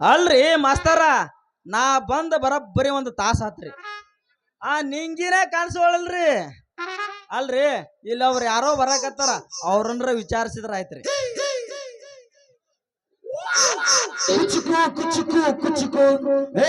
ಅಲ್ರಿ ಮಾಸ್ತರ, ನಾ ಬಂದ ಬರಬ್ಬರಿ ಒಂದು ತಾಸ ಆತ್ರಿ. ಆ ನಿಂಗಿನೇ ಕಾಣಿಸೋಳಲ್ರಿ ಅಲ್ರಿ, ಇಲ್ಲ ಅವ್ರು ಯಾರೋ ಬರಾಕತ್ತಾರ ಅವ್ರನ್ರ ವಿಚಾರಿಸಿದ್ರ ಆಯ್ತ್ರಿ. ಏ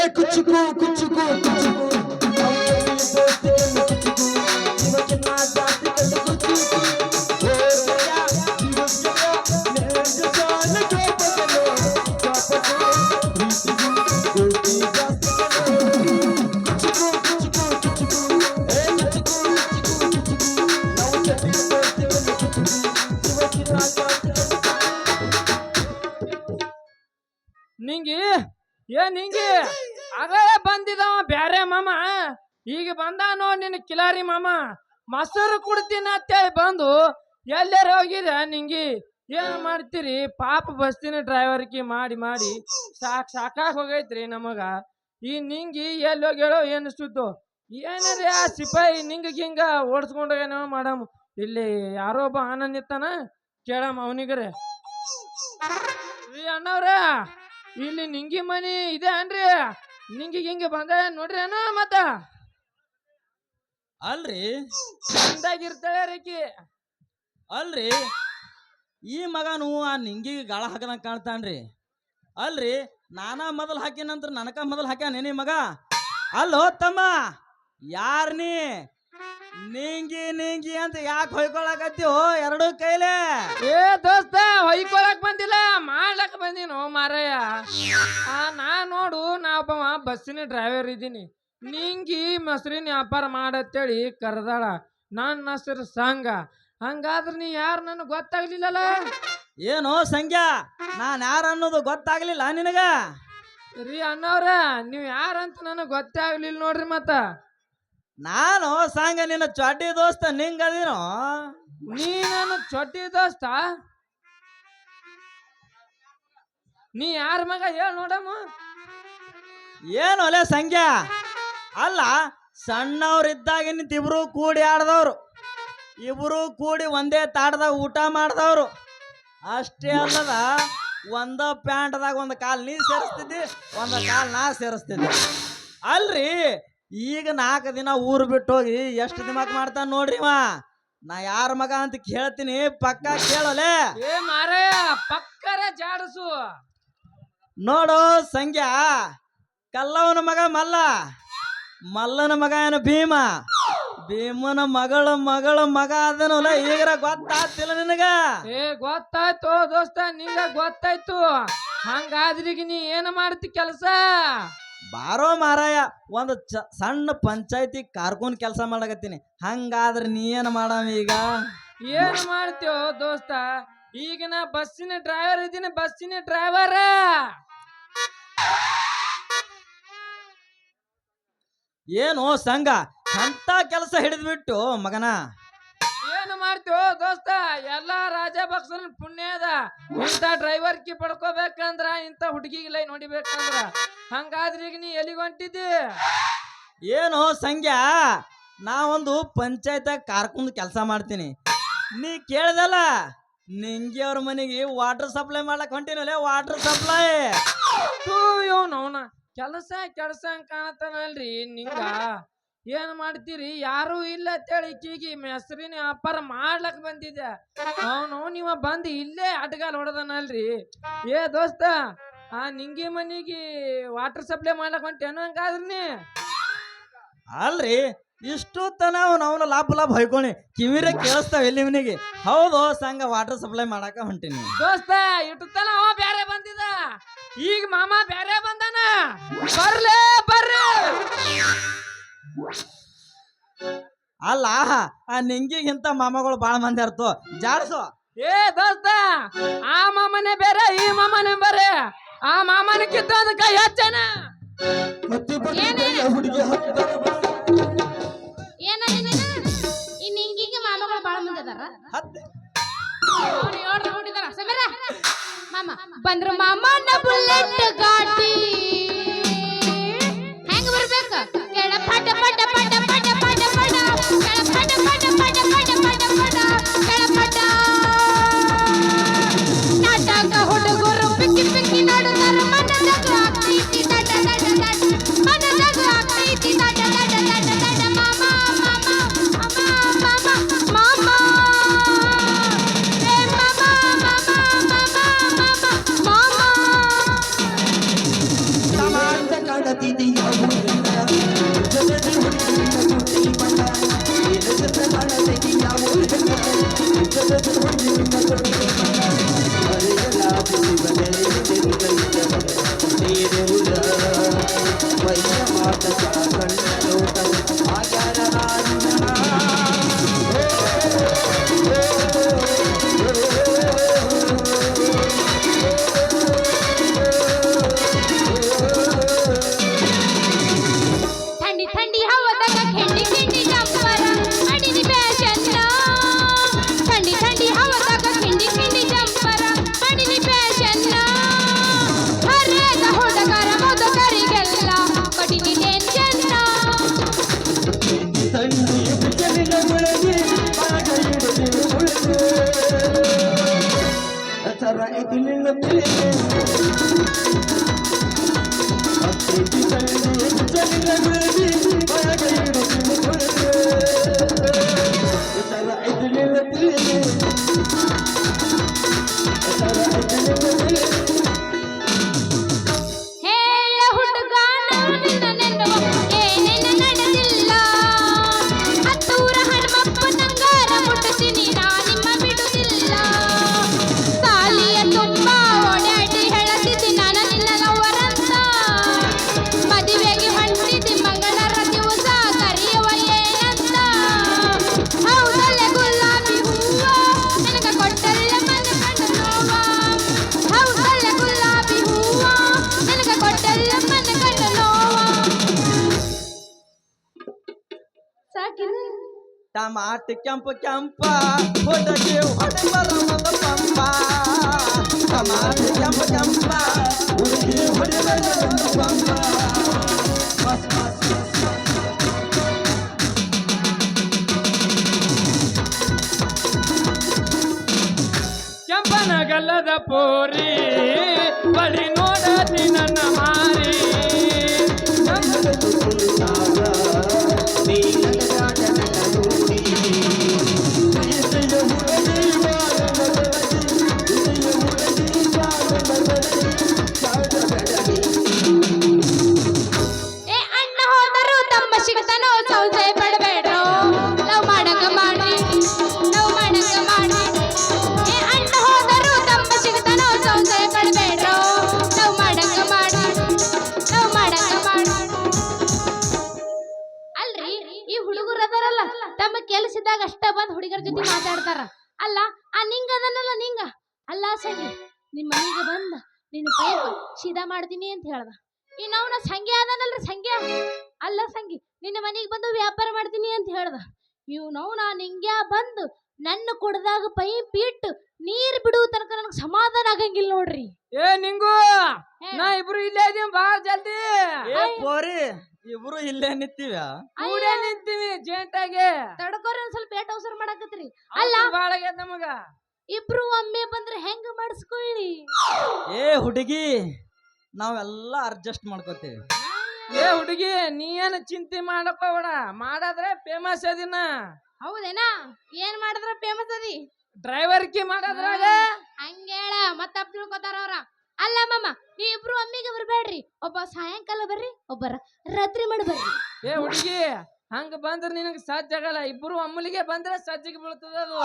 ನಿಂಗಿ? ಏ ನಿಂಗಿ? ಆಗಲೇ ಬಂದಿದವ ಬ್ಯಾರೆ ಮಾಮ. ಈಗ ಬಂದಾನೋ ನಿನ್ನ ಕಿಲಾರಿ ಮಾಮ. ಮೊಸರು ಕುಡ್ತೀನಿ ಅಂತೇಳಿ ಬಂದು ಎಲ್ಲಾರ ಹೋಗಿದ ನಿಂಗಿ? ಏನ್ ಮಾಡ್ತೀರಿ? ಪಾಪ ಬಸ್ತಿನ ಡ್ರೈವರ್ಕಿ ಮಾಡಿ ಮಾಡಿ ಸಾಕ್ ಸಾಕಾಗ್ ಹೋಗೈತ್ರಿ ನಮಗ. ಈ ನಿಂಗಿ ಎಲ್ಲಿ ಹೋಗ್ಯಾಳೋ ಏನು ಸುದ್ದು ಏನಾರ ಆ ಸಿಪಾಯಿ ನಿಂಗ ಹಿಂಗ ಓಡಿಸ್ಕೊಂಡೋಗೇನೋ ಮಾಡಮ್. ಇಲ್ಲಿ ಯಾರೋ ಒಬ್ಬ ಆನಂದ್ ಇತ್ತಾನ ಕೇಳಮ್ಮ ಅವನಿಗರೆ ರೀ ಅಣ್ಣವ್ರ. ಇಲ್ಲಿ ನಿಂಗಿ ಮನಿ ಇದೆ ಅನ್ರಿ. ನಿಂಗಿ ಹಿಂಗೆ ಬಂದ ನೋಡ್ರಿ ಅಣ್ಣ ಮತ್ತ. ಅಲ್ರಿ? ಚಂದಾಗಿರ್ತಾಳೆ ರೇಕಿ ಅಲ್ರಿ? ಈ ಮಗನು ಆ ನಿಂಗಿಗೆ ಗಾಳ ಹಾಕದಂಗ ಕಾಣ್ತಾನ್ರಿ. ಅಲ್ರಿ? ನಾನಾ ಮೊದಲು ಹಾಕಿನ ನಂತರ ನನಕ ಮೊದಲು ಹಾಕ್ಯಾನೇನಿ ಮಗ? ಅಲ್ಲೋ ತಮ್ಮ ಯಾರ್ ನೀ? ನಿಂಗಿ ನಿಂಗಿ ಅಂತ ಯಾಕೆ ಹೊಯ್ಕೊಳಕತ್ತೀವೋ ಎರಡು ಕೈಲೆ? ಏ ದೋಸ್ತ ಹೊಯ್ಕೊಳಕ್ ಬಂದಿಲ್ಲ ಮಾಡ್ಲಕ್ ಬಂದಿನೋ ಮಾರಯ್ಯ ಆ ನಾ ನೋಡು ನಾ ಒಬ್ಬವ ಬಸ್ಸಿನ ಡ್ರೈವರ್ ಇದ್ದೀನಿ. ನಿಂಗಿ ಮೊಸರಿನ ವ್ಯಾಪಾರ ಮಾಡತ್ತೇಳಿ ಕರೆದಾಳ. ನನ್ನ ಹೆಸರು ಸಂಘ. ಹಂಗಾದ್ರೆ ನೀ ಯಾರು ನನಗೆ ಗೊತ್ತಾಗ್ಲಿಲ್ಲಲ್ಲ ಏನೋ ಸಂಖ್ಯಾ ನಾನು ಯಾರು ಅನ್ನೋದು ಗೊತ್ತಾಗ್ಲಿಲ್ಲ ನಿನಗ? ರೀ ಅಣ್ಣವ್ರ ನೀವು ಯಾರಂತ ನನಗೆ ಗೊತ್ತೇ ಆಗ್ಲಿಲ್ಲ ನೋಡ್ರಿ ಮತ್ತ. ನಾನು ಸಾಂಗ, ನಿನ್ನ ಚೊಟ್ಟಿ ದೋಸ್ತ ನಿಂಗದಿನೋ ನೀ ನನ್ನ ಚೊಟ್ಟಿ ದೋಸ್ತ? ನೀ ಯಾರ ಮಗ ಹೇಳ ನೋಡಮ್ಮ. ಏನು ಅಲೆ ಸಂಖ್ಯಾ ಅಲ್ಲ, ಸಣ್ಣವ್ರಿದ್ದಾಗ ನಿಂತಿಬ್ರು ಕೂಡಿ ಆಡ್ದವ್ರು. ಇಬ್ರು ಕೂಡಿ ಒಂದೇ ತಾಟದಾಗ ಊಟ ಮಾಡ್ದವ್ರು. ಅಷ್ಟೇ ಅಲ್ಲದ, ಒಂದ ಪ್ಯಾಂಟ್ದಾಗ ಒಂದು ಕಾಲು ನೀ ಸೇರಿಸ್ತಿದ್ದಿ, ಒಂದು ಕಾಲು ನಾ ಸೇರಿಸ್ತಿದ್ದೆ. ಅಲ್ರಿ ಈಗ ನಾಲ್ಕು ದಿನ ಊರು ಬಿಟ್ಟು ಹೋಗಿ ಎಷ್ಟು ದಿಮಾಕ್ ಮಾಡ್ತಾನ ನೋಡ್ರಿ ಇವ? ನಾ ಯಾರ ಮಗ ಅಂತ ಕೇಳ್ತೀನಿ ಪಕ್ಕ ಕೇಳಲೆ. ಏ ಮಾರೇ ಪಕ್ಕರೆ ಜಾಡಸು. ನೋಡು ಸಂಖ್ಯಾ ಕಲ್ಲವನ ಮಗ ಮಲ್ಲ ಮಲ್ಲನ ಮಗ ಏನು ಭೀಮ? ಭೀಮನ ಮಗಳ ಮಗಳ ಮಗ ಅದನಲ್ಲ ಈಗರ ಗೊತ್ತಾಗ್ತಿಲ್ಲ ನಿನಗ? ಏ ಗೊತ್ತಾಯ್ತು ದೋಸ್ತ ನಿಂಗ ಗೊತ್ತಾಯ್ತು. ಹಂಗಾದ್ರಿಗೆ ನೀ ಏನು ಮಾಡ್ತಿ ಕೆಲಸ? ಬಾರೋ ಮಾರಾಯ ಒಂದು ಚ ಸಣ್ಣ ಪಂಚಾಯತಿ ಕಾರ್ಕೊಂಡ್ ಕೆಲಸ ಮಾಡಕತ್ತೀನಿ. ಹಂಗಾದ್ರೆ ನೀ ಏನು ಮಾಡಾಮ ಈಗ? ಏನ್ ಮಾಡ್ತೀವೋ ದೋಸ್ತ ಈಗ ನಾ ಬಸ್ಸಿನ ಡ್ರೈವರ್ ಇದ್ದೀನಿ ಬಸ್ಸಿನ ಡ್ರೈವರ್ ಏನು ಸಂಘ ಅಂತ ಕೆಲಸ ಹಿಡಿದ್ಬಿಟ್ಟು ಮಗನ? ಏನು ಮಾಡ್ತೀವೋ. ದೋಸ್ತ ಎಲ್ಲಾ ರಾಜಭಕ್ಸನ ಪುಣ್ಯ ಪುಣ್ಯದ ಇಂಥ ಡ್ರೈವರ್ ಕಿ ಪಡ್ಕೋಬೇಕಂದ್ರ ಇಂಥ ಹುಡುಗಿಗೆ ಲೈ ನೋಡಿಬೇಕಂದ್ರ. ಹಂಗಾದ್ರೆ ಈಗ ನೀ ಎಲ್ಲಿಗೆ ಹೊಂಟಿದ್ದಿ? ಏನು ಸಂಖ್ಯಾ ಒಂದು ಪಂಚಾಯತ ಕಾರ್ಕೊಂಡ್ ಕೆಲಸ ಮಾಡ್ತೀನಿ. ನೀ ಕೇಳ್ದಲ್ಲ ನಿಂಗೆ ಅವ್ರ ಮನೆಗೆ ವಾಟರ್ ಸಪ್ಲೈ ಮಾಡ್ಲಕ್ ಹೊಂಟಿನಲ್ಲ ವಾಟರ್ ಸಪ್ಲೈ ತೂ ಇವನು ಅವನ ಕೆಲಸ ಕೆಲಸ ಕಾಣತನಲ್ರಿ ನಿಂಗ. ಏನ್ ಮಾಡ್ತೀರಿ? ಯಾರು ಇಲ್ಲ ಅಂತೇಳಿ ಕೀಗಿ ಹೆಸರಿನ ವ್ಯಾಪಾರ ಮಾಡ್ಲಕ್ ಬಂದಿದ್ದೆ. ಅವನು ನೀವ ಬಂದು ಇಲ್ಲೇ ಅಡ್ಗಾಲ್ ಹೊಡೆದನಲ್ರಿ. ಏ ದೋಸ್ತ ಆ ನಿಂಗೆ ಮನಿಗೆ ವಾಟರ್ ಸಪ್ಲೈ ಮಾಡ್ಲಕ್ ಹೊಂಟೇನು ಹಂಗಾದ್ರಿ ನೀ? ಅಲ್ರಿ ಇಷ್ಟು ತನ ಅವನು ಅವನ ಲಾಭ ಲಾಭ ಹೊಯ್ಕೊಳಿ. ಕಿವಿರ ಕೇಳಿಸ್ತಾವ ಎಲ್ಲಿ ಮನಿಗೆ? ಹೌದು ಸಂಗ ವಾಟರ್ ಸಪ್ಲೈ ಮಾಡಾಕ ಹೊಂಟೀನಿ. ದೋಸ್ತ ಇಟ್ಟು ತನ ಅವ ಬ್ಯಾರೆ ಬಂದಿದ. ಈಗ ಮಾಮ ಬ್ಯಾರೆ ಬಂದಾನ. ಬರ್ಲೇ ಬರ್ರಿ. ಅಲ್ಲ ಆ ನಿಂಗಿಗಿಂತ ಮಾಮಗಳು ಬಾಳ ಮಂದಿ ಅರ್ತು. ಜಾಡ್ಸು. ಏ ದೋಸ್ತ ಆ ಮಾಮನೆ ಬೇರೆ ಈ ಮಾಮನೆ ಬೇರೆ. ಆ ಮಾಮನ ಕಿತ್ತೋದ ಕೈ ಹಚ್ಚನ. ಏನ? ಮಾಮಗಳು ಮಂದಿ ಅದಾರ. ನೋಡಿದಾರ. ಸಮೀರ ಮಾಮ ಬಂದ್ರ ಮಾಮನ ಬುಲೆಟ್ ಗಾಡಿ. ಟಮಾಟಿ ಕೆಂಪ ಕೆಂಪ ಹುಡುಗಿ ಹೊಡೆ ಬರೋದು ಪಂಪ ಟಮಾಟಿ ಕೆಂಪ ಕೆಂಪ, ಹುಡುಗಿ ಹೊಡೆ ಪಂಪ ಕೆಂಪನ ಗಲ್ಲದ ಪೋರಿ, ಬಳಿ ನೋಡ ನನ್ನ ನಿಮ್ಮ ಮನೆಗೆ ಬಂದ ನಿನ್ನ ಪೈಪ ಸೀದಾ ಮಾಡ್ತೀನಿ ಅಂತ ಹೇಳ್ದ. ಇನ್ನವನ ಸಂಖ್ಯೆ ಅದನಲ್ರಿ ಸಂಖ್ಯೆ ಅಲ್ಲ ಸಂಗಿ ನಿನ್ನ ಮನೆಗೆ ಬಂದು ವ್ಯಾಪಾರ ಮಾಡ್ತೀನಿ ಅಂತ ಹೇಳ್ದ. ನಾನು ನಿಂಗ್ಯಾ ಬಂದು ನನ್ನ ಕುಡ್ದಾಗ ಪೈಪ್ ಇಟ್ಟು ನೀರ್ ಬಿಡುವ ತನಕ ನನಗೆ ಸಮಾಧಾನ ಆಗಂಗಿಲ್ಲ ನೋಡ್ರಿ. ಏ ನಿಂಗು ನಾ ಇಬ್ರು ಇಲ್ಲೇ ಇದೀವಿ ಬಾ ಜಲ್ದಿ. ಏ ಪೋರಿ ಇಬ್ರು ಇಲ್ಲೇ ನಿಂತೀವ? ಕೂಡೇ ನಿಂತೀವಿ ಜೇಂಟಾಗೆ. ತಡ್ಕೋರಿ ಒಂದ್ ಸ್ವಲ್ಪ ಏಟ್ ಅವಸರ ಮಾಡಕತ್ರಿ. ಅಲ್ಲ. ಬಾಳಾಗ್ಯದ ಆಗ್ಯದ ನಮಗ. ಇಬ್ರು ಒಮ್ಮೆ ಬಂದ್ರೆ ಹೆಂಗ ಮಾಡಿಸ್ಕೊಳ್ಳಿ? ಏ ಹುಡುಗಿ ನಾವೆಲ್ಲ ಅಡ್ಜಸ್ಟ್ ಮಾಡ್ಕೋತೀವಿ. ಏ ಹುಡುಗಿ ನೀ ಏನು ಚಿಂತೆ ಮಾಡಕೋಬೇಡ. ಮಾಡಾದ್ರೆ ಫೇಮಸ್ ಅದಿನ. ಹೌದೇನಾ? ಏನ್ ಮಾಡಿದ್ರ ಫೇಮಸ್ ಅದಿ? ಡ್ರೈವರ್ ಕಿ ಮಾಡಾದ್ರಾಗ ಹಂಗೇಳ ಮತ್ತ ತಿಳ್ಕೊತಾರ ಅವ್ರ. ಅಲ್ಲ ಮಮ್ಮ ನೀ ಇಬ್ರು ಒಮ್ಮಿಗೆ ಬರ್ಬೇಡ್ರಿ ಒಬ್ಬ ಸಾಯಂಕಾಲ ಬರ್ರಿ ಒಬ್ಬರ ರಾತ್ರಿ ಮಾಡಿ ಬರ್ರಿ. ಏ ಹುಡುಗಿ ಹಂಗ ಬಂದ್ರೆ ನಿನಗೆ ಸಾಧ್ಯ ಆಗಲ್ಲ. ಇಬ್ರು ಅಮ್ಮಲಿಗೆ ಬಂದ್ರೆ ಸಜ್ಜಿಗೆ ಬೀಳ್ತದ ಅದು.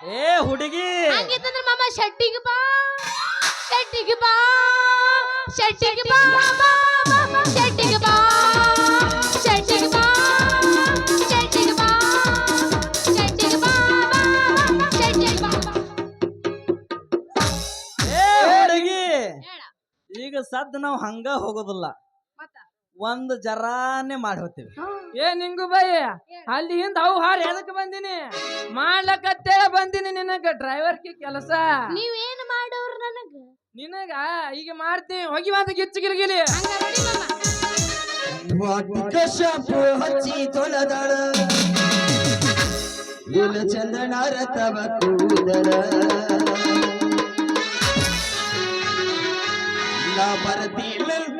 ಏ ಹುಡುಗಿ. ಹಂಗಿತ್ತಂದ್ರ ಮಾಮ ಶೆಟ್ಟಿಗೆ ಬಾ. ಶೆಟ್ಟಿಗೆ ಬಾ. ಶೆಟ್ಟಿಗೆ ಬಾ ಶೆಟ್ಟಿಗೆ ಬಾ. ಶೆಟ್ಟಿಗೆ ಬಾ. ಶೆಟ್ಟಿಗೆ ಬಾ. ಶೆಟ್ಟಿಗೆ ಬಾ ಶೆಟ್ಟಿಗೆ ಬಾ. ಏ ಹುಡುಗಿ. ಈಗ ಸದ್ ನಾವು ಹಂಗ ಹೋಗೋದಿಲ್ಲ? ಒಂದ್ ಜರಾನೆ ಮಾಡಿ ಹೋಗ್ತೀವಿ. ಏ ನಿಂಗು ಬೈ ಅಲ್ಲಿ ಹಿಂದ ಅವು ಹಾರಿ ಎದಕ್ಕೆ ಬಂದಿನಿ? ಮಾಡ್ಲಕತ್ತೆ ಬಂದಿನಿ ನಿನಗ ಡ್ರೈವರ್ ಕಿ ಕೆಲಸ. ನೀವೇನ್ ಮಾಡೋರು ನನಗ? ನಿನಗ ಈಗ ಮಾಡ್ತೀನಿ ಹೋಗಿ ಮಾತ ಗಿಚ್ಚು ಗಿಲ್ಗಿಲಿ ವಾಟಿಕ ಶಾಂಪು ಹಚ್ಚಿ ತೊಳೆದಳ ಇಲ ಚಂದನ ರಥವ ಕೂದಲ. ನಾ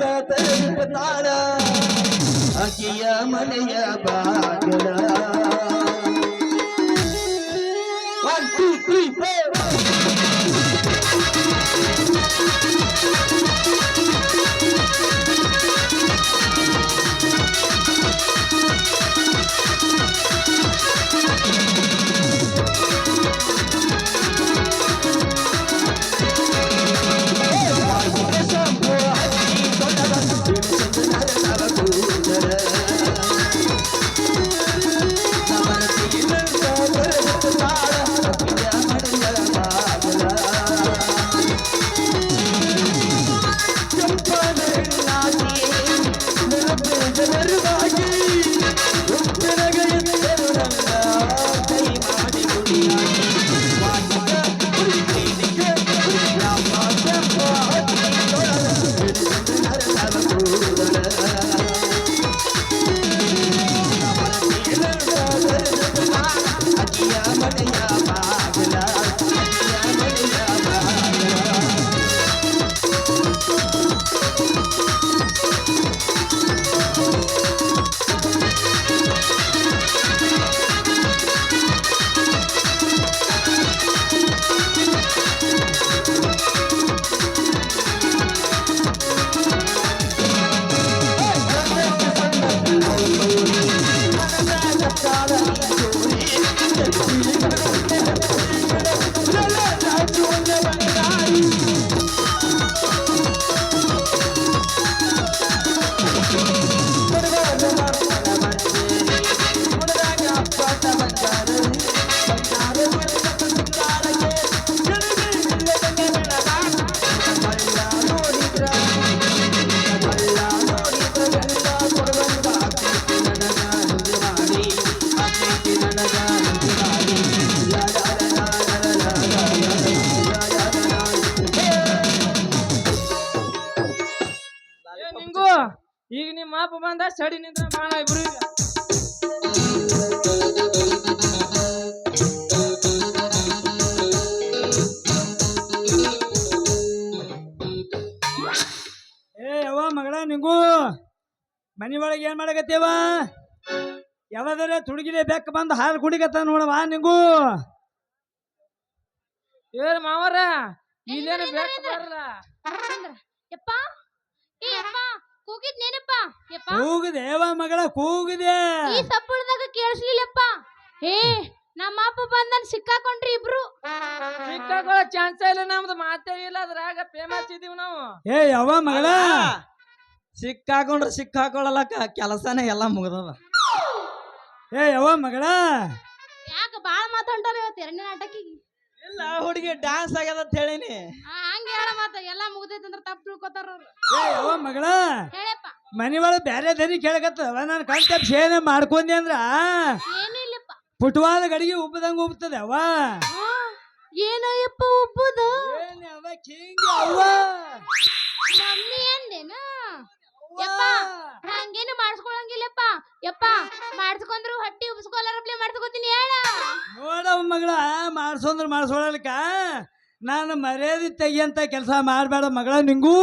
ಬರತಿಲ್ಲಂತ ತಲುಪತಾಳ ಅಕಿಯ ಮನೆಯ ಬಾಗಲ. ಒನ್ ಟೂ ತ್ರೀ ಫೋರ್ ಯಾವ್ದಾರ ತುಡುಗಿಲೆ ಬೆಕ್ಕ ಬಂದು ಹಾಲು ಕುಡಿಕತ್ತ ನೋಡವಾ ನಿಂಗೂ. ಏನ್ ಮಾವರ? ಇಲ್ಲೇನು ಬೆಕ್ಕ ಬರಲ್ಲ. ಯಪ್ಪ? ಏ ಯಪ್ಪ ಕೂಗಿದ್ ನೇನಪ್ಪ ಯಪ್ಪ? ಕೂಗಿದೆ ಯವ್ವ ಮಗಳ ಕೂಗಿದೆ. ಈ ಸಪ್ಪಳದಾಗ ಕೇಳಿಸ್ಲಿಲ್ಲಪ್ಪ. ಏ ನಮ್ಮ ಅಪ್ಪ ಬಂದನ್ ಸಿಕ್ಕಾಕೊಂಡ್ರಿ ಇಬ್ರು. ಸಿಕ್ಕಾಕೊಳ್ಳೋ ಚಾನ್ಸ್ ಇಲ್ಲ ನಮ್ದು ಮಾತೇ ಇಲ್ಲ ಅದ್ರಾಗ ಫೇಮಸ್ ಇದೀವಿ ನಾವು. ಏ ಯಾವ ಮಗಳ. ಸಿಕ್ಕಾಕೊಂಡ್ರೆ ಸಿಕ್ಕಾಕೊಳ್ಳಲಕ್ಕ ಕೆಲಸನೇ ಎಲ್ಲ ಮುಗ್ದದ. ಏ ಯವ್ವ ಮಗಳ. ಯಾಕ ಬಾಳ ಮಾತಾಡ್ತಾರ ಇವತ್ತು ಎರಡನೇ ನಾಟಕಿಗೆ ಇಲ್ಲ ಹುಡುಗಿ ಡ್ಯಾನ್ಸ್ ಆಗ್ಯದ ಅಂತ ಹೇಳಿನಿ. ಹಂಗ ಹೇಳ ಮತ್ತ ಎಲ್ಲಾ ಮುಗ್ದೈತಿ ಅಂದ್ರ ತಪ್ಪು ತಿಳ್ಕೊತಾರ ಅವ್ರು. ಏ ಯವ್ವ ಮಗಳ. ಹೇಳಪ್ಪ. ಮನಿ ಒಳಗೆ ಬ್ಯಾರೆ ದರಿ ಕೇಳಕತ್ತವ ನಾನು ಕಣ್ತಪ್ಪ ಸೇನೆ ಮಾಡ್ಕೊಂಡೆ ಅಂದ್ರ. ಏನೂ ಇಲ್ಲಪ್ಪ ಪುಟ್ವಾದ ಗಡಿಗೆ ಉಬ್ಬದಂಗ ಉಬ್ತದೆ ಅವ್ವ ಏನೋ ಯಪ್ಪ ಉಬ್ಬದು ಏನ್ ಯವ್ವ ಕಿಂಗ್ ಅವ್ವ ಮಮ್ಮಿ ಅಂದೇನ? ಯಪ್ಪ. ಮಾಡಿಸ್ಕೊಳಂಗಿಲ್ಲಪ್ಪ ಯಪ್ಪ ಮಾಡ್ಸ್ಕೊಂಡ್ರು ಹೊಟ್ಟಿ ಉಬ್ಸ್ಕೊಲಾರಪ್ಲೆ ಮಾಡ್ಸ್ಕೊತೀನಿ ಹೇಳ. ನೋಡವ್ ಮಗಳ ಮಾಡ್ಸೋಂದ್ರ ಮಾಡ್ಸೋಳಲ್ಕ ನಾನು ಮರ್ಯಾದೆ ತೆಗಿಯಂತ ಕೆಲಸ ಮಾಡಬೇಡ ಮಗಳ ನಿಂಗೂ.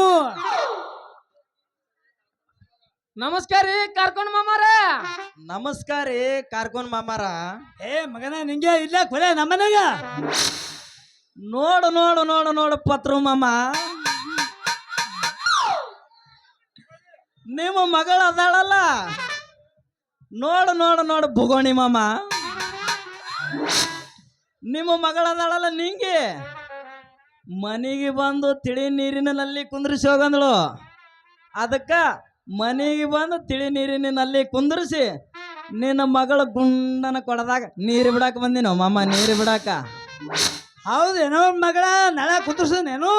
ನಮಸ್ಕಾರ ರೀ ಕಾರ್ಕೊಂಡ್ ಮಾಮಾರ. ನಮಸ್ಕಾರ ರೀ ಕಾರ್ಕೊಂಡ್ ಮಾಮಾರ. ಏ ಮಗನ ನಿಂಗೆ ಇಲ್ಲ ಕೊಲೆ ನಮ್ಮನೆಗ ನೋಡು ನೋಡು ನೋಡು ನೋಡು ಪತ್ರ ಮಾಮ. ನಿಮ್ಮ ಮಗಳ ಅದಾಳಲ್ಲ. ನೋಡು ನೋಡು ನೋಡು ಭುಗೋಣಿ ಮಾಮ ನಿಮ್ಮ ಮಗಳದಾಳಲ್ಲ ನಿಂಗೆ. ಮನೆಗೆ ಬಂದು ತಿಳಿ ನೀರಿನಲ್ಲಿ ಕುಂದ್ರಿಸಿ ಹೋಗಂದಳು. ಅದಕ್ಕ ಮನೆಗೆ ಬಂದು ತಿಳಿ ನೀರಿನಲ್ಲಿ ಕುಂದ್ರಿಸಿ ನಿನ್ನ ಮಗಳ ಗುಂಡನ ಕೊಡದಾಗ ನೀರು ಬಿಡಾಕ ಬಂದಿನೋ ಮಾಮ, ನೀರು ಬಿಡಾಕ. ಹೌದೇನೋ ಮಗಳ, ನಳ ಕುಂದ್ರಸನೇನು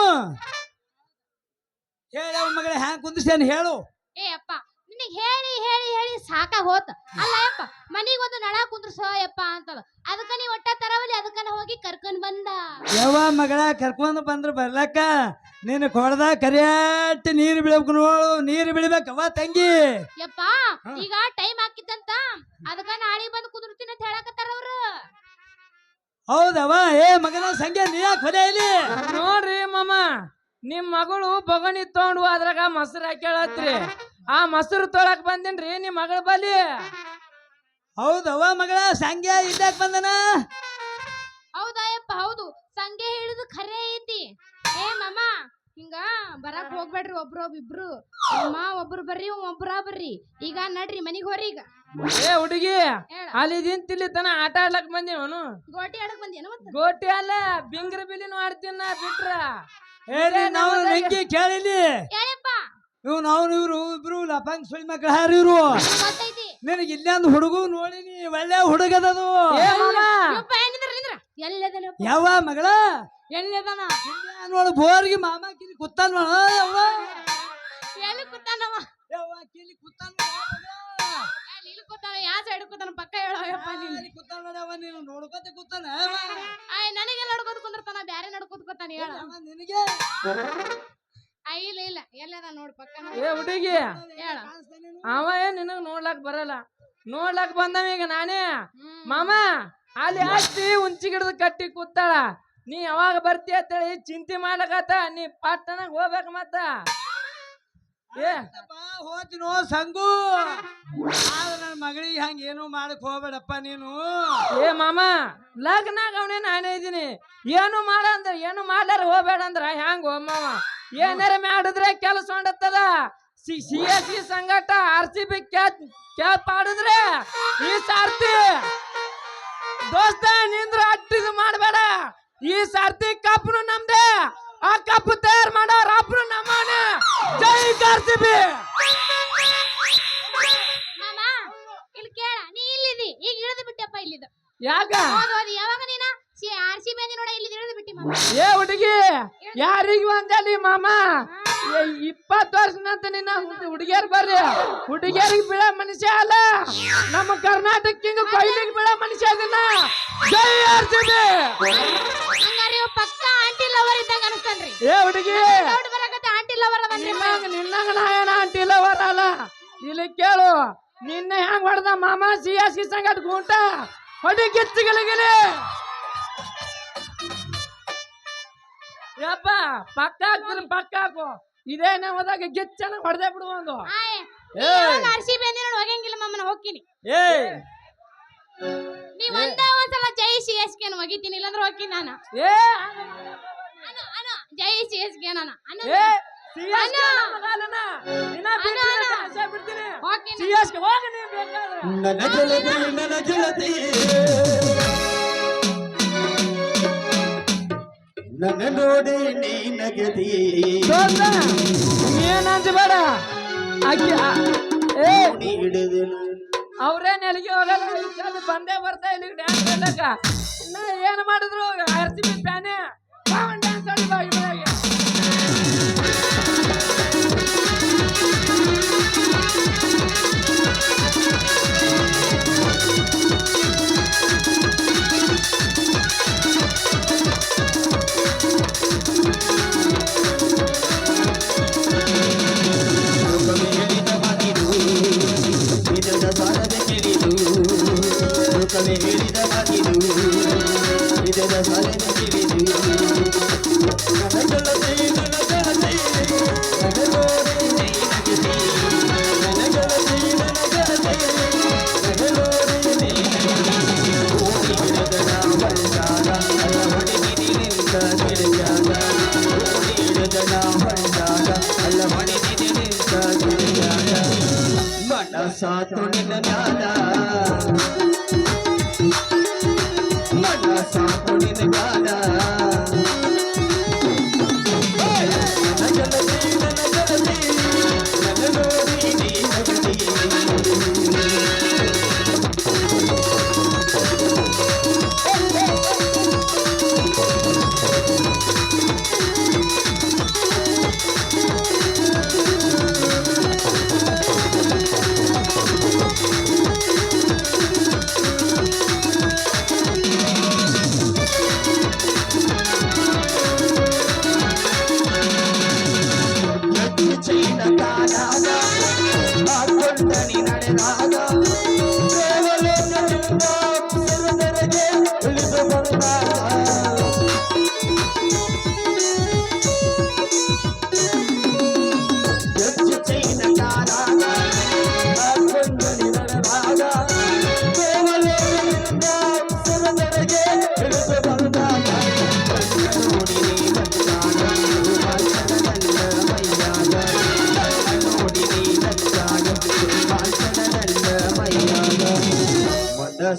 ಹೇಳ ಮಗಳ, ಹ್ಯಾಂಗ ಕುಂದ್ರಸೇನು ಹೇಳು. ಏ ಅಪ್ಪ ನಿನಗೆ ಹೇಳಿ ಹೇಳಿ ಹೇಳಿ ಸಾಕ ಹೋತ. ಅಲ್ಲ ಯಪ್ಪ ಮನೆಗೆ ಒಂದು ನಳ ಕುಂದ್ರಸೋ ಯಪ್ಪ ಅಂತದ ಅದಕ್ಕ ನೀ ಒಟ್ಟ ತರವಲ್ಲಿ ಅದಕ್ಕ ನಾ ಹೋಗಿ ಕರ್ಕೊಂಡ್ ಬಂದ. ಯವ್ವ ಮಗಳ ಕರ್ಕೊಂಡು ಬಂದ್ರು ಬರ್ಲಕ್ಕ. ನೀನು ಕೊಡದ ಕರಿಯಾಟಿ ನೀರು ಬಿಡ್ಬೇಕು ನೋಡು ನೀರು ಬಿಡ್ಬೇಕವ್ವ ತಂಗಿ. ಯಪ್ಪ ಈಗ ಟೈಮ್ ಹಾಕಿತ್ತಂತ ಅದಕ್ಕ ನಾಳೆ ಬಂದು ಕುಂದಿರ್ತೀನಿ ಅಂತ ಹೇಳಕತ್ತಾರ ಅವ್ರು. ಹೌದವ್ವ ಏ ಮಗನ ಸಂಖ್ಯೆ ನೀ ಯಾಕೆ ಹೊಲೆ ಇಲ್ಲಿ? ನೋಡ್ರಿ ಮಾಮ ನಿಮ್ ಮಗಳು ಬೊಗಣಿ ತಗೊಂಡು ಅದ್ರಾಗ ಮೊಸರು ಹಾಕ್ಯಾಳತ್ರಿ. ಆ ಮೊಸರು ತೊಳಕ್ ಬಂದೇನ್ರಿ ನಿಮ್ ಮಗಳ ಬಲಿ ಹೌದವ್ವ ಮಗಳ ಸಂಗೆ ಇದ್ದಾಕ್ ಬಂದನ? ಹೌದಾಯಪ್ಪ ಹೌದು. ಸಂಗೆ ಹೇಳುದು ಖರೆ ಐತಿ. ಏ ಮಾಮ ಹಿಂಗ ಬರಕ್ ಹೋಗ್ಬೇಡ್ರಿ ಒಬ್ರು ಒಬ್ಬಿಬ್ರು ಅಮ್ಮ ಒಬ್ರು ಬರ್ರಿ ಒಬ್ಬರ ಒಬ್ರ ಬರ್ರಿ. ಈಗ ನಡ್ರಿ ಮನಿಗ್ ಹೋರಿ ಈಗ. ಏ ಹುಡುಗಿ ಹೇಳ. ಅಲ್ಲಿ ತನ ಆಟ ಆಡ್ಲಕ್ ಬಂದಿವನು ಗೋಟಿ ಆಡಕ್ ಬಂದೆ ಮತ್ತ? ಗೋಟಿ ಅಲ್ಲ ಬಿಂಗ್ರ ಬಿಲಿನೂ ಆಡ್ತೀನ ನಾ ಬಿಟ್ರ. ಏರಿ ನಾವು ನಂಗೆ ಕೇಳಿಲಿ. ಹೇಳಪ್ಪ. ಇವ್ ಅವನು ಇವ್ರು ಇಬ್ರು ಲಪಂಗ್ ಸುಳಿ ಮಕ್ಳು ಹಾರ ಇವ್ರು. ನಿನಗೆ ಇಲ್ಲೊಂದು ಹುಡುಗ ನೋಡಿನಿ ಒಳ್ಳೆ ಹುಡುಗದದು. ಯಾವ ಮಗಳ? ಎಲ್ಲದನ? ನೋಡು ಬೋರ್ಗಿ ಮಾಮ ಕಿಲಿ ಕುತ್ತಾನ ಯವ್ವ. ಎಲ್ಲಿ ಕೂತಾನವ ಯವ್ವ ಕಿಲಿ ಕುತ್ತಾನ ಇಲ್ಲಿ ಕೂತಾನ ಯಾ ಸೈಡ್ ಕೂತಾನ? ಪಕ್ಕ ಹೇಳೋ ಯಪ್ಪ ನೀನ್. ಅಲ್ಲಿ ಕುತ್ತಾನ ನೋಡವ್ವ ನೀನು ನೋಡ್ಕೊತ ಕುತ್ತಾನ ಯವ್ವ. ಆಯ್ ನನಗೆಲ್ಲ ನಡ್ಕೋತ ಕುಂದಿರ್ತಾನ ಬ್ಯಾರೆ ನಡ್ಕೋತ ಕೂತಾನ ಹೇಳ. ನಿನಗೆ? ಇಲ್ಲ ಇಲ್ಲ. ಎಲ್ಲದ ನೋಡ್ ಪಕ್ಕ ಏ ಹುಡುಗಿ. ಹೇಳ. ಅವ ಏನ್ ನಿನಗ್ ನೋಡ್ಲಾಕ್ ಬರಲ್ಲ? ನೋಡ್ಲಾಕ್ ಬಂದವ ಈಗ ನಾನೇ. ಮಾಮ ಅಲ್ಲಿ ಅಷ್ಟಿ ಉಂಚಿ ಗಿಡದ ಕಟ್ಟಿ ಕೂತಾಳ. ನೀ ಯಾವಾಗ ಬರ್ತೀಯ ಅಂತೇಳಿ ಚಿಂತೆ ಮಾಡ್ಲಕತ್ತ. ನೀ ಪಟ್ಟಣಕ್ ಹೋಗ್ಬೇಕ ಮತ್ತ. ಏ. ಹೋತಿನೋ ಸಂಗು. ಆದ್ರೆ ನನ್ನ ಮಗಳಿಗೆ ಹಂಗ ಏನು ಮಾಡಕ್ ಹೋಗ್ಬೇಡಪ್ಪ ನೀನು. ಏ ಮಾಮ ಲಗ್ನಾಗ ಅವನೇ ನಾನೇ ಇದೀನಿ ಏನು ಮಾಡ ಅಂದ್ರ ಏನು ಮಾಡ್ಲಾರ ಹೋಗ್ಬೇಡ ಅಂದ್ರ ಹ್ಯಾಂಗ ಮಾವ? ಏನಾರ ಮಾಡಿದ್ರೆ ಕೆಲಸ ಹೊಂಡತ್ತದ? ಸಿ ಸಿ ಎಸ್ ಸಿ ಸಂಗಟ ಆರ್ ಸಿ ಬಿ ಕ್ಯಾಪ್ ಆಡಿದ್ರೆ ಈ ಸಾರ್ತಿ ದೋಸ್ತ ನಿಂದ್ರ ಅಟ್ಟಿದು ಮಾಡಬೇಡ. ಈ ಸಾರ್ತಿ ಕಪ್ನು ನಮ್ದೆ. ಆ ಕಪ್ ತಯಾರು ಮಾಡೋ ರಾಪ್ನು ನಮ್ಮನ. ಜೈ ಆರ್ ಸಿ ಬಿ. ಇಲ್ಲಿ ಕೇಳ ನೀ ಇಲ್ಲಿದಿ. ಈಗ ಇಳಿದು ಬಿಟ್ಟಪ್ಪ ಇಲ್ಲಿದ್ದು ಯಾಕ? ಯಾವಾಗ ನೀನ? ಆರ್ ಸಿ ಬಂದಿ ನೋಡ ಇಲ್ಲಿ ಇಳಿದು ಬಿಟ್ಟಿ ಮಾಮ. ಏ ಹುಡುಗಿ ಯಾರಿಗೂ ಅಂದಲ್ಲಿ ಮಾಮ? ಇಪ್ಪತ್ತು ವರ್ಷನಂತ ನಿನ್ನ ಹುಡುಗಿಯರ್ ಬರ್ರಿ. ಹುಡುಗಿಯರಿಗೆ ಬೀಳ ಮನುಷ್ಯ ಅಲ್ಲ. ನಮ್ಮ ಕರ್ನಾಟಕಕ್ಕೆ ಕೊಯ್ಲಿಗೆ ಬೀಳ ಮನುಷ್ಯ ಅದನ್ನ. ಜೈ ಆರ್ಸಿಬಿ ಹಂಗಾರೆ ಪಕ್ಕ ಆಂಟಿ ಲವರ್ ಇದ್ದಂಗ ಅನಸ್ತಾನ್ರಿ. ಏ ಹುಡುಗಿ. ಬರಕತ್ತೆ ಆಂಟಿ ಲವರ್ ಅದನ್ರಿ ನಿನ್ನಂಗ ನಾ ಏನ ಆಂಟಿ ಲವರ್ ಅಲ್ಲ? ಇಲ್ಲಿ ಕೇಳು. ನಿನ್ನೆ ಹೆಂಗ್ ಹೊಡೆದ ಮಾಮ? ಸಿ ಎಸ್ ಸಿ ಸಂಗಟ್ ಗುಂಟ? ಹೊಡಿ ಯಪ್ಪ ಪಕ್ಕ ಹಾಕ್ತೀನಿ ಪಕ್ಕ ಹಾಕು. ಇದೇನೇ ಹೋದಾಗ ಗಿಚ್ಚನ ಹೊಡೆದೇ ಬಿಡು ಒಂದು. ಆರ್ ಸಿ ಬಿ ಅಂದಿ ನೋಡಿ ಹೋಗಂಗಿಲ್ಲ ಮಮ್ಮನ ಹೋಗ್ತೀನಿ. ಏಯ್ ನೀವ್ ಒಂದೇ ಒಂದ್ಸಲ ಜೈ ಸಿ ಎಸ್ ಕೆ ಒಗಿತೀನಿ ಇಲ್ಲಾಂದ್ರೆ ಹೋಗ್ತೀನಿ ನಾನು. ಏ. ಅನು ಅನು ಜೈ ಸಿ ಎಸ್ ಕೆ ನಾನು ಅನು ಏ CS ಗೆ ನನ್ನ ನೋಡಿ ನೀ ನಗದಿ ದೋಸ್ತ ಏನ್ ಅಂಜಬೇಡ. ಆಕಿ ಆ- ಏ ಹಿಡಿದೆನು. ಅವ್ರೇನ್ ಎಲ್ಲಿಗೆ ಹೋಗಲ್ಲ ಇಲ್ಲಿ ಬಂದೇ ಬರ್ತಾ ಇಲ್ಲಿ ಡ್ಯಾನ್ಸ್ ಆಡಕ ಇನ್ನ ಏನ್ ಮಾಡಿದ್ರು? ಆರ್ ಸಿ ಬಿ ಫ್ಯಾನೇ 现在，男人的心。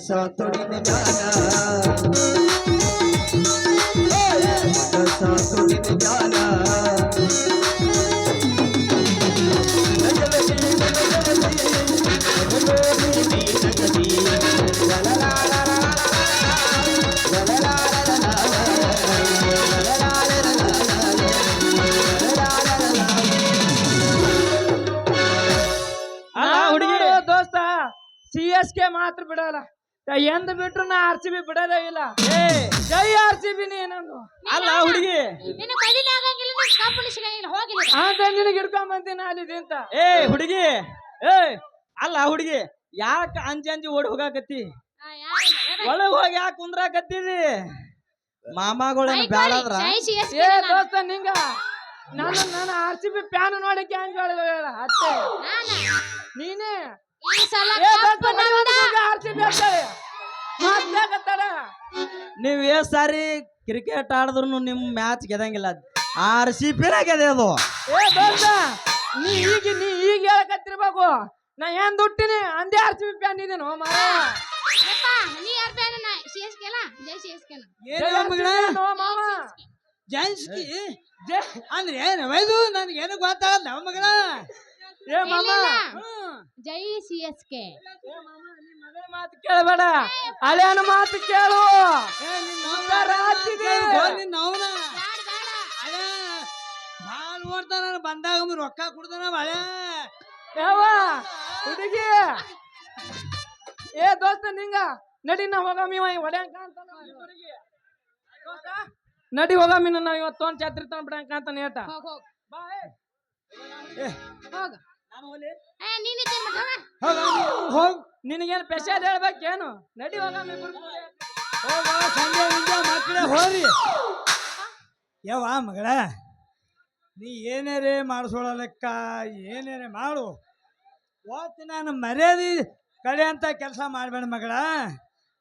ಮನಸ ಎಂದ್ ಬಿಟ್ರು ನಾ ಆರ್ ಸಿ ಬಿ ಬಿಡೋದೇ ಇಲ್ಲ ಏ ಜೈ ಆರ್ ಸಿ ಬಿ ನೀನಂದು ಅಲ್ಲ ಹುಡುಗಿ. ನಿನ್ನ ಮದಿನ ಆಗಂಗಿಲ್ಲ ನಿನ್ನ ಹೋಗಿಲ್ಲ. ಅಂತ ನಿನಗೆ ಹಿಡ್ಕೊಂಡ್ ಬಂತೀನಿ ಅಲ್ಲಿ ಅಂತ. ಏ ಹುಡುಗಿ. ಏ ಅಲ್ಲ ಹುಡುಗಿ ಯಾಕ ಅಂಜಿ ಅಂಜಿ ಓಡಿ ಹೋಗಾಕತ್ತಿ? ಒಳಗ್ ಹೋಗಿ ಯಾಕೆ ಕುಂದ್ರಾಕತ್ತಿದಿ ಮಾಮಾಗಳೇನು ಬ್ಯಾಡಾದ್ರ ಏ ದೋಸ್ತ ನಿಂಗ. ನಾನು ನಾನು ಆರ್ ಸಿ ಬಿ ಪ್ಯಾನ್ ನೋಡಕ್ಕೆ ಹೇಳ ಅಷ್ಟೇ ನೀನೇ? ಈ ಸಲ ಏ ನಮ್ದ. ನೀವ್ ಎಷ್ಟ್ ಸಾರಿ ಕ್ರಿಕೆಟ್ ಆಡಿದ್ರು ನಿಮ್ ಮ್ಯಾಚ್ ಗೆದಂಗಿಲ್ಲ ಆರ್ ಸಿ ಪಿನ ಗೆದೆ ಅದು ಏ ದೋಸ್ತ ನೀ ಈಗ ನೀ ಈಗ ಹೇಳಕತ್ತಿರ್ಬೇಕು. ನಾ ಏನ್ ದುಟ್ಟಿನಿ ಅಂದೇ ಆರ್ ಸಿ ಬಿ ಪ್ಯಾನ್ ಇದೇನು ಮಾರ ಯಪ್ಪ, ನೀ ಯಾರ್ ಫ್ಯಾನ್ ಕೆ ಅಲ್ಲ ಜೈ ಮಾಮ ಜಾನ್ಸ್ಕಿ ಜೈ- ಅಂದ್ರೆ ಏನು ವೈದು ನನ್ಗೇನು ಗೊತ್ತಾಗಲ್ಲ ಮಗಳ ಏ ಜೈ ಸಿ ಎಸ್ ಕೆ. ಏ ಮಾಮ, ನಿಮ್ ಮಗಳ ಮಾತು ಕೇಳಬೇಡ. ಹಳೆಯನ ಮಾತು ಕೇಳು. ಭಾಳ ನೋಡ್ತಾನ ಬಂದಾಗ ರೊಕ್ಕ ಕೊಡ್ತಾನ ಹಳೆ. ಯಾವ ಹುಡುಗಿ. ಏ ದೋಸ್ತ ನಿಂಗ. ನಡಿ ನಾ ಹೋಗಾಮಿ ಹೊಡ್ಯಾಂಕ ನಡಿ ಹೋಗಾಮಿ ನಾವ್ ಇವತ್ತು ಒಂದ್ ಛತ್ರಿ ತಗೊಂಡ್ ಬಿಡಂಕ ಅಂತ ನೇಟ ಹೋಗ ಹೋಗ್. ಬಾ ಏ. ಹೋಗ್. ಹೋಗ್. ನಿನಗೇನು ಸ್ಪೆಷಲ್ ಹೇಳ್ಬೇಕೇನು? ನಡಿ. ಹೋಗ ಸಂಜೆ ಮುಂಜೆ ಮಕ್ಕಳೇ ಹೋರಿ ಯವ್ವ ಮಗಳ ನೀ ಏನೇರೇ ಮಾಡಿಸೋಳಕ್ಕ ಏನೇರೇ ಮಾಡು. ಓದ್ತಿ ನಾನು ಮರ್ಯಾದಿ ಕಡೆ ಅಂತ ಕೆಲಸ ಮಾಡಬೇಡ ಮಗಳ.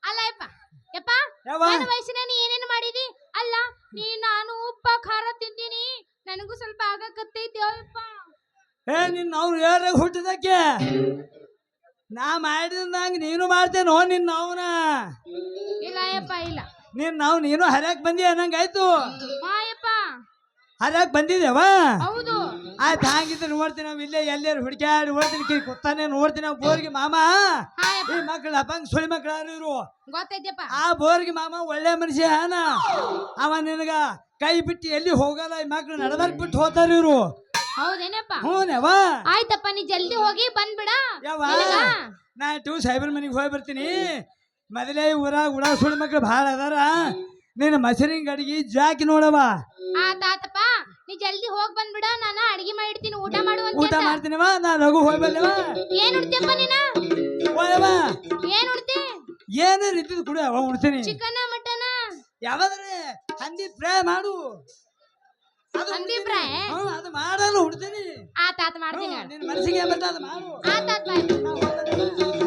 ಅಲ್ಲ ಯಪ್ಪ. ಯಪ್ಪ ಯವ್ವ? ನನ್ನ ವಯಸ್ಸಿನ ನೀ ಏನೇನು ಮಾಡಿದಿ? ಅಲ್ಲ ನೀ ನಾನು ಉಪ್ಪ ಖಾರ ತಿಂತೀನಿ ನನಗೂ ಸ್ವಲ್ಪ ಆಗಕತ್ತೈತಿ ಯಪ್ಪ ಏ ನಿನ್ನ ಅವ್ರು ಯಾರಾಗ ಹುಟ್ಟಿದಕ್ಕೆ? ನಾ ಮಾಡಿದಂಗ ನೀನು ಮಾಡ್ತೇನೋ ನಿನ್ನ ಅವನ? ಇಲ್ಲ ನಿನ್ನ ನಾವು ನೀನು ಹರ್ಯಾಕ್ ಬಂದಿ ಅನ್ನಂಗಾಯ್ತು ಹಾ ಯಪ್ಪ ಹರ್ಯಾಕ್ ಬಂದಿದ್ದೇವ ಹೌದು. ಆಯ್ತು ಹಾಗಿದ್ರೆ ನೋಡ್ತೀನಿ ನಾವು ಇಲ್ಲೇ ಎಲ್ಲೇರು ಹುಡುಕ್ಯಾಡಿ ನೋಡ್ತೀನಿ ಕಿ ಕೊತ್ತಾನೆ ನೋಡ್ತೀನಿ ನಾವು ಬೋರ್ಗೆ ಮಾಮ. ಹಾ ಈ ಮಕ್ಕಳು ಅಪ್ಪಂಗ್ ಸುಳಿ ಮಕ್ಕಳು ಯಾರು ಗೊತ್ತೈತಿಯಪ್ಪ. ಆ ಬೋರ್ಗೆ ಮಾಮ ಒಳ್ಳೆ ಮನುಷ್ಯ ಅವ ನಿನಗ ಕೈ ಬಿಟ್ಟು ಎಲ್ಲಿ ಹೋಗಲ್ಲ ಈ ಮಕ್ಳು ನಡಬರ್ಕ್ ಬಿಟ್ಟು ಹೋತಾರ ಇವ್ರು. ಹೌದೇನಪ್ಪ? ಹ್ಞೂನವ ಆಯ್ತಪ್ಪ ನೀ ಜಲ್ದಿ ಹೋಗಿ ಬಂದ್ಬಿಡ. ಯಾವ ನಾ ಟೂ ಸೈಬರ್ ಮನಿಗೆ ಹೋಗಿ ಬರ್ತೀನಿ. ಮೊದಲೇ ಊರಾಗ ಉಡಾ ಸುಳ್ ಮಕ್ಳು ಭಾಳ ಅದಾರ. ನಿನ್ನ ಮಸರಿನ ಗಡಿಗೆ ಜಾಕಿ ನೋಡವ ಆತ ಆತಪ್ಪ ನೀ ಜಲ್ದಿ ಹೋಗಿ ಬಂದ್ಬಿಡ. ನಾನು ಅಡಿಗೆ ಮಾಡಿಡ್ತೀನಿ ಊಟ ಮಾಡುವ ಊಟ ಮಾಡ್ತೀನವ ನಾ ಲಘು ಹೋಗಿ ಬರ್ಲವ ಏನ್ ಉಡ್ತೀಯಪ್ಪ ನೀನ? ಹೋಯವ ಏನ್ ಉಡ್ತಿ? ಏನು ರೀತಿ ಕುಡಿಯವ ಉಡ್ತೀನಿ. ಚಿಕನ ಮಟನ? ಯಾವ್ದಾದ್ರೆ ಹಂದಿ ಫ್ರೈ ಮಾಡು. ಉಡ್ತೀನಿ. ಅದು ಮಾಡಲ್ಲ ಆತ ಆತ ಮಾಡ್ತೀನಿ ನಿನ್ ನಿನ್ನ ಮನಸ್ಸಿಗೆ ಬರ್ತದೆ ಅದು ಮಾಡು. ಆತ ಆತ.